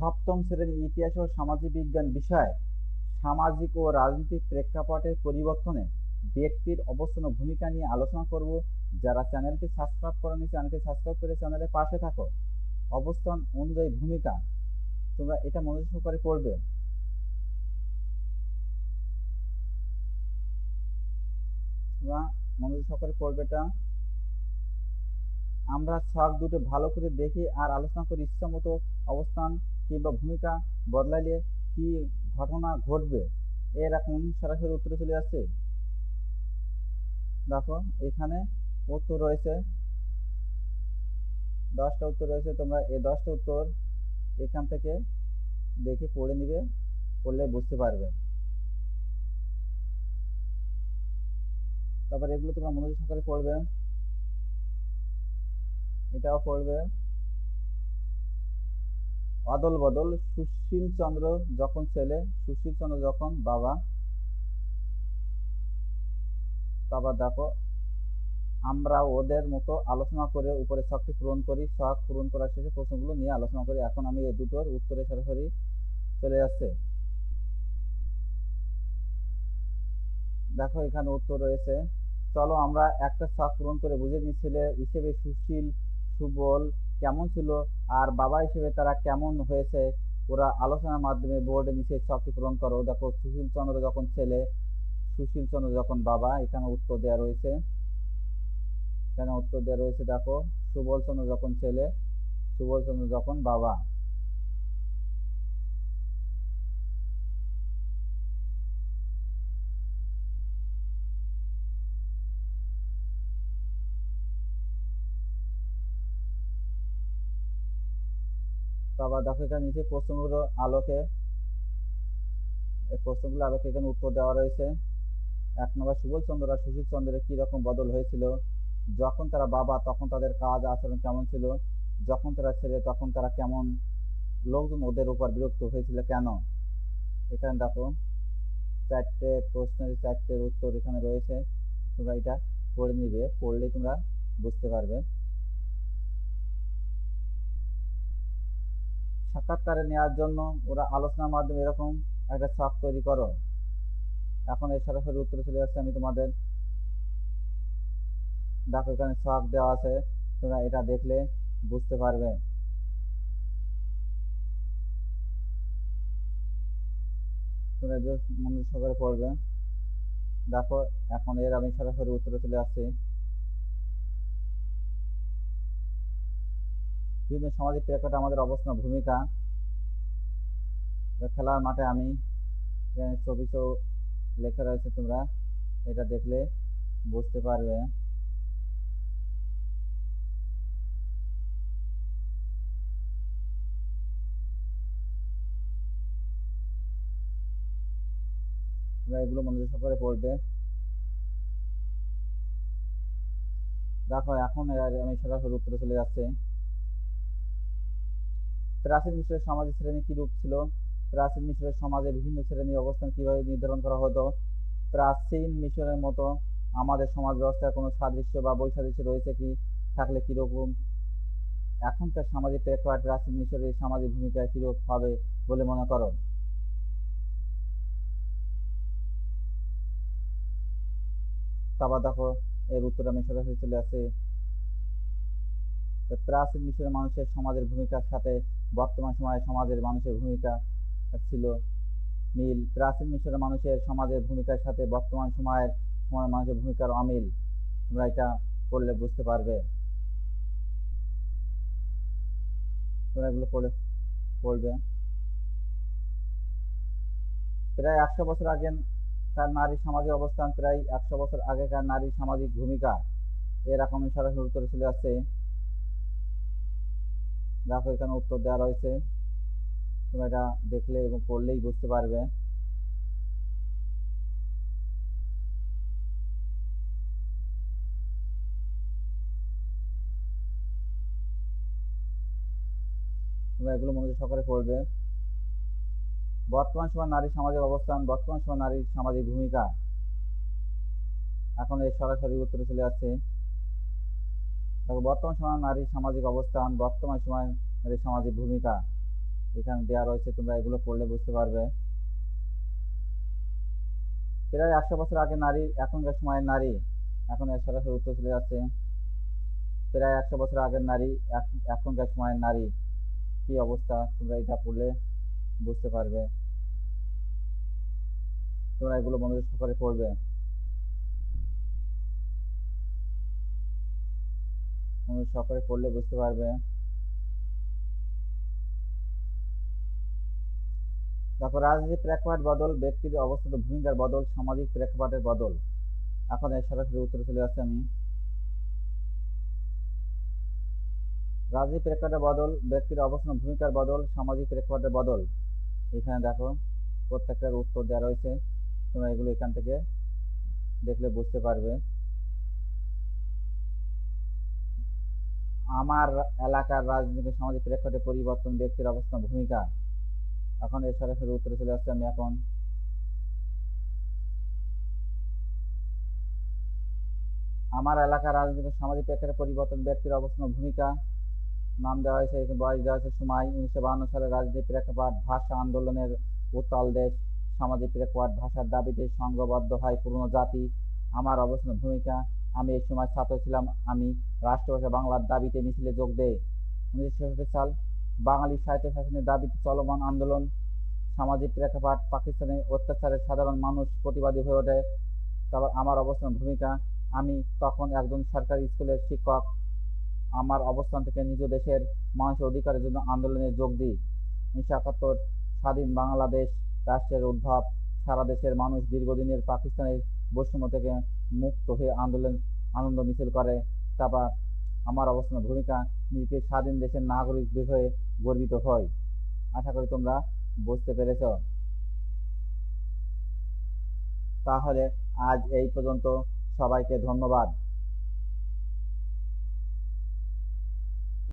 সপ্তম শ্রেণির ইতিহাস ও সামাজিক বিজ্ঞান বিষয়ে সামাজিক ও রাজনৈতিক প্রেক্ষাপটের পরিবর্তনে ব্যক্তির অবস্থান ও ভূমিকা নিয়ে আলোচনা করব। যারা চ্যানেলটি সাবস্ক্রাইব করেনি, চ্যানেলটি সাবস্ক্রাইব করে চ্যানেলের পাশে থাকো। অবস্থান অনুযায়ী ভূমিকা, তোমরা এটা মনোযোগ সহকারে পড়বে। তোমরা মনোযোগ সহকারে পড়বে এটা আমরা ছক দুটো ভালো করে দেখি আর আলোচনা করি ইচ্ছা মতো অবস্থান কিংবা ভূমিকা বদলাইলে কি ঘটনা ঘটবে? এরকম সরাসরি উত্তরে চলে আসছে দেখো, এখানে উত্তর রয়েছে। দশটা উত্তর রয়েছে, তোমরা এই দশটা উত্তর এখান থেকে দেখে পড়ে নিবে, পড়লে বুঝতে পারবে। তারপর এগুলো তোমরা মনোযোগ সহকারে পড়বে। এটাও পড়বে। অদল বদল সুশীল চন্দ্র যখন ছেলে সুশীল চন্দ্র যখন বাবা, তারপর দেখো, আমরা ওদের মতো আলোচনা করে উপরে ছকটি পূরণ করি, ছক পূরণ করার শেষে প্রশ্নগুলো নিয়ে আলোচনা করি। এখন আমি এই দুটোর উত্তরে সরাসরি চলে যাচ্ছে। দেখো, এখানে উত্তর রয়েছে। চলো আমরা একটা ছক পূরণ করে বুঝে নিই, ছেলে হিসেবে সুশীল, সুবল কেমন ছিল, আর বাবা হিসেবে তারা কেমন হয়েছে, ওরা আলোচনার মাধ্যমে বোর্ডে নিচে ছকটি পূরণ করো। দেখো, সুশীল চন্দ্র যখন ছেলে, সুশীল চন্দ্র যখন বাবা, এখানে উত্তর দেওয়া রয়েছে। এখানে উত্তর দেওয়া রয়েছে, দেখো, সুবল চন্দ্র যখন ছেলে, সুবল চন্দ্র যখন বাবা। তারপর দেখো নিচে প্রশ্নগুলো আলোকে, এই প্রশ্নগুলো আলোকে এখানে উত্তর দেওয়া রয়েছে। এক নম্বর, সুবল চন্দ্র আর সুশীল চন্দ্রের কি রকম বদল হয়েছিল? যখন তারা বাবা, তখন তাদের কাজ, আচরণ কেমন ছিল? যখন তারা ছেলে, তখন তারা কেমন? লোকজন ওদের উপর বিরক্ত হয়েছিল কেন? এখানে দেখো, চারটে প্রশ্নের চারটের উত্তর এখানে রয়েছে। তোমরা এটা পড়ে নিবে পড়লে তোমরা বুঝতে পারবে। সাক্ষাৎকারে নেওয়ার জন্য ওরা আলোচনার মাধ্যমে এরকম একটা ছক তৈরি করো। এখন এই সরাসরি উত্তরে চলে যাচ্ছে, আমি তোমাদের দেখো এখানে ছক দেওয়া আছে, তোমরা এটা দেখলে বুঝতে পারবে। তোমরা মনোযোগ সহকারে পড়বে। দেখো, এখন এর আমি সরাসরি উত্তরে চলে আসছি। বিভিন্ন সামাজিক প্রেক্ষাপটে আমাদের অবস্থান, ভূমিকা খেলার মাঠে আমি ছবি চৌ লেখা রয়েছে তোমরা, এটা দেখলে বুঝতে পারবে। তোমরা এগুলো মনোযোগ সহকারে পড়বে। দেখো, এখন আমি সরাসরি উত্তরে চলে যাচ্ছে। প্রাচীন মিশরের সামাজিক শ্রেণি কি রূপ ছিল? প্রাচীন মিশরের সমাজে বিভিন্ন শ্রেণির অবস্থান কীভাবে নির্ধারণ করা হতো? প্রাচীন মিশরের মতো আমাদের সমাজ ব্যবস্থার কোনো সাদৃশ্য বা বৈসাদৃশ্য রয়েছে কি? থাকলে কীরকম এখনকার সামাজিক প্রেক্ষাপট প্রাচীন মিশরের সামাজিক ভূমিকা কিরূপ হবে বলে মনে করো? তারপর দেখো, এর উত্তর আমি সরাসরি চলে আসে। প্রাচীন মিশরের মানুষের সমাজের ভূমিকার সাথে বর্তমান সময়ে সমাজের মানুষের ভূমিকা ছিল মিল। প্রাচীন মিশরের মানুষের সমাজের ভূমিকার সাথে বর্তমান সময়ের সময়ের মানুষের ভূমিকার অমিল। তোমরা এটা পড়লে বুঝতে পারবে। তোমরা এগুলো পড়ে পড়বে। প্রায় একশো বছর আগে তার নারী সামাজিক অবস্থান প্রায় একশো বছর আগেকার নারী সামাজিক ভূমিকা। এরকম সরাসরি উত্তরে চলে আসছে। দেখো, এখানে উত্তর দেওয়া রয়েছে। তোমরা এটা দেখলে এবং পড়লেই বুঝতে পারবে। তোমরা এগুলো মনোযোগ সহকারে পড়বে। বর্তমান সময় নারী সামাজিক অবস্থান, বর্তমান সময় নারীর সামাজিক ভূমিকা। এখন এই সরাসরি উত্তরে চলে আসছে দেখো, বর্তমান সময় নারীর সামাজিক অবস্থান, বর্তমান সময় নারীর সামাজিক ভূমিকা এখানে দেওয়া রয়েছে, তোমরা এগুলো পড়লে বুঝতে পারবে। প্রায় একশো বছর আগে নারী, এখনকার সময়ের নারী, এখন সরাসরি উত্তর চলে যাচ্ছে। প্রায় একশো বছর আগের নারী এখনকার সময়ের নারী, কি অবস্থা, তোমরা এটা পড়লে বুঝতে পারবে। তোমরা এগুলো মনোযোগ সহকারে পড়বে। মনোযোগ সহকারে পড়লে বুঝতে পারবে। দেখো রাজনীতির প্রেক্ষাপট বদল, ব্যক্তির অবস্থিত ভূমিকার বদল, সামাজিক প্রেক্ষাপটের বদল। এখন এর সরাসরি উত্তরে চলে আসছে আমি। রাজনীতির প্রেক্ষাপটের বদল, ব্যক্তির অবস্থান, ভূমিকার বদল, সামাজিক প্রেক্ষাপটের বদল। এখানে দেখো, প্রত্যেকটার উত্তর দেওয়া রয়েছে। তোমরা এগুলো এখান থেকে দেখলে বুঝতে পারবে। আমার এলাকার রাজনীতি, সামাজিক প্রেক্ষাপটে পরিবর্তন ব্যক্তির অবস্থান, ভূমিকা। এখন এর সরাসরি উত্তরে চলে আসছে আমি এখন। আমার এলাকার রাজনৈতিক সামাজিক প্রেক্ষাপটে পরিবর্তন ব্যক্তির অবস্থান ভূমিকা। নাম দেওয়া হয়েছে বয়স দেওয়া হয়েছে সময় উনিশশো বাহান্ন সালে রাজনীতি প্রেক্ষাপট, ভাষা আন্দোলনের উত্তাল দেশ। সামাজিক প্রেক্ষাপট, ভাষার দাবিতে সংঘবদ্ধ হয় পুরনো জাতি। আমার অবস্থান ভূমিকা। আমি এই সময় ছাত্র ছিলাম। আমি রাষ্ট্রভাষা বাংলার দাবিতে মিছিলে যোগ দেই উনিশশো সাল বাঙালি সাহিত্য শাসনের দাবিতে চলমান আন্দোলন, সামাজিক প্রেক্ষাপট পাকিস্তানের অত্যাচারে সাধারণ মানুষ প্রতিবাদী হয়ে ওঠে। তারপর আমার অবস্থান ভূমিকা, আমি তখন একজন সরকারি স্কুলের শিক্ষক। আমার অবস্থান থেকে নিজ দেশের মানুষের অধিকারের জন্য আন্দোলনে যোগ দিই। উনিশশো একাত্তর স্বাধীন বাংলাদেশ রাষ্ট্রের উদ্ভব। সারা দেশের মানুষ দীর্ঘদিনের পাকিস্তানের বৈষম্য থেকে মুক্ত হয়ে আন্দোলন, আনন্দ মিছিল করে। তারপর আমার অবস্থানের ভূমিকা নিজেকে স্বাধীন দেশের নাগরিক বিষয়ে গর্বিত হয় আশা করি তোমরা বুঝতে পেরেছ। তাহলে আজ এই পর্যন্ত সবাইকে ধন্যবাদ।